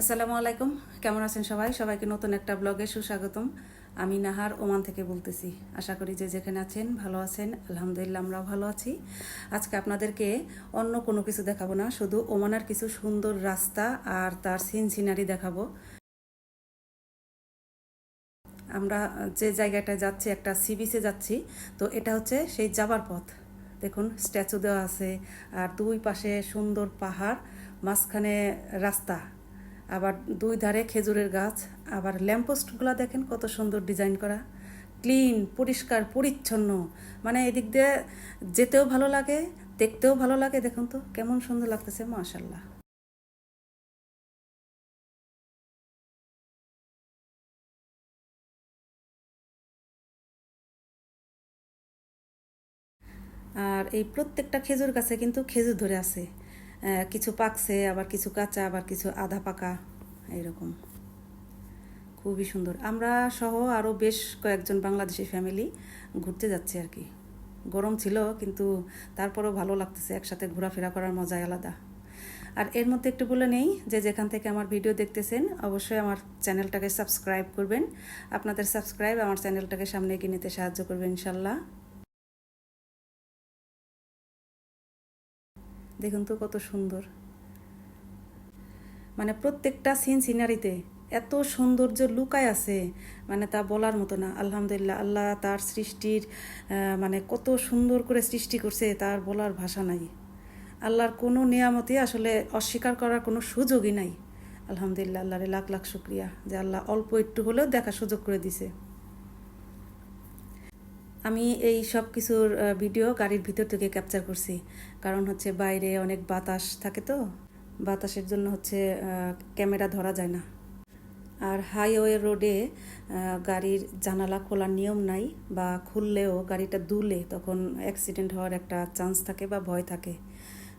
আসসালামু আলাইকুম। কেমন আছেন সবাই? সবাইকে নতুন একটা ব্লগে সুস্বাগতম। আমি নাহার ওমান থেকে বলতেছি। আশা করি যে যেখানে আছেন ভালো আছেন। আলহামদুলিল্লাহ আমরাও ভালো আছি। আজকে আপনাদেরকে অন্য কোনো কিছু দেখাবো না, শুধু ওমানার কিছু সুন্দর রাস্তা আর তার সিন সিনারি দেখাবো। আমরা যে জায়গাটায় যাচ্ছি, একটা সি বিচে যাচ্ছি, তো এটা হচ্ছে সেই যাবার পথ। দেখুন, স্ট্যাচু দেওয়া আছে, আর দুই পাশে সুন্দর পাহাড়, মাঝখানে রাস্তা। আবার দুই ধারে খেজুরের গাছ, আবার ল্যাম্পোস্টগুলো দেখেন কত সুন্দর ডিজাইন করা। ক্লিন, পরিষ্কার, পরিচ্ছন্ন। মানে এদিক দিয়ে যেতেও ভালো লাগে, দেখতেও ভালো লাগে, দেখুন তো, কেমন সুন্দর লাগতেছে মাশাল্লাহ আর এই প্রত্যেকটা খেজুর গাছে কিন্তু খেজুর ধরে আছে। কিছু পাকছে, আবার কিছু কাঁচা, আবার কিছু আধা পাকা এরকম খুবই সুন্দর। আমরা সহ আরও বেশ কয়েকজন বাংলাদেশি ফ্যামিলি ঘুরতে যাচ্ছি আর কি। গরম ছিল, কিন্তু তারপরেও ভালো লাগতেছে, একসাথে ঘোরাফেরা করার মজাই আলাদা। আর এর মধ্যে একটু বলে নেই যে, যেখান থেকে আমার ভিডিও দেখতেছেন, অবশ্যই আমার চ্যানেলটাকে সাবস্ক্রাইব করবেন। আপনাদের সাবস্ক্রাইব আমার চ্যানেলটাকে সামনে এগিয়ে নিতে সাহায্য করবে, ইনশাল্লাহ। দেখুন তো কত সুন্দর। মানে প্রত্যেকটা সিন সিনারিতে এত সৌন্দর্য লুকায় আছে মানে তা বলার মতো না। আলহামদুলিল্লাহ, আল্লাহ তার সৃষ্টির মানে কত সুন্দর করে সৃষ্টি করছে তার বলার ভাষা নাই। আল্লাহর কোনো নিয়ামতে আসলে অস্বীকার করার কোনো সুযোগই নাই। আলহামদুলিল্লাহ, আল্লাহরে লাখ লাখ শুক্রিয়া যে আল্লাহ অল্প একটু হলেও দেখার সুযোগ করে দিছে। আমি এই সব কিছুর ভিডিও গাড়ির ভিতর থেকে ক্যাপচার করছি। কারণ হচ্ছে বাইরে অনেক বাতাস থাকে তো। বাতাসের জন্য হচ্ছে ক্যামেরা ধরা যায় না। আর হাইওয়ে রোডে গাড়ির জানালা খোলার নিয়ম নাই বা খুললেও গাড়িটা দুলে তখন অ্যাক্সিডেন্ট হওয়ার একটা চান্স থাকে বা ভয় থাকে।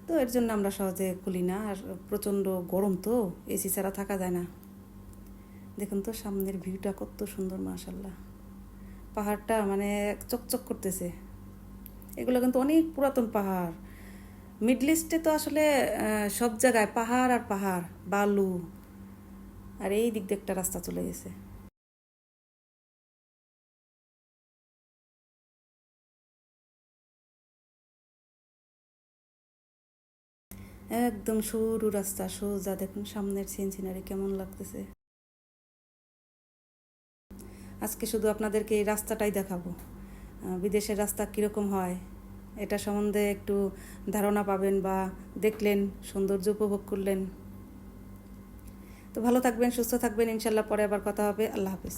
তো এর জন্য আমরা সহজে খুলি না। আর প্রচণ্ড গরম তো এসি ছাড়া থাকা যায় না। দেখুন তো সামনের ভিউটা কত সুন্দর মাশাল্লাহ পাহাড়টা মানে চকচক করতেছে। এগুলো কিন্তু অনেক পুরাতন পাহাড়। মিডল ইস্টে তো আসলে সব জায়গায় পাহাড় আর পাহাড়, বালু। আর এই দিক দিয়ে একটা রাস্তা চলে গেছে। একদম সরু রাস্তা, সোজা। দেখুন সামনের সিন সিনারি কেমন লাগতেছে। আজকে শুধু আপনাদেরকে এই রাস্তাটাই দেখাবো। বিদেশের রাস্তা কীরকম হয়, এটা সম্বন্ধে একটু ধারণা পাবেন বা দেখলেন, সৌন্দর্য উপভোগ করলেন। তো ভালো থাকবেন, সুস্থ থাকবেন, ইনশাল্লাহ পরে আবার কথা হবে। আল্লাহ হাফিজ।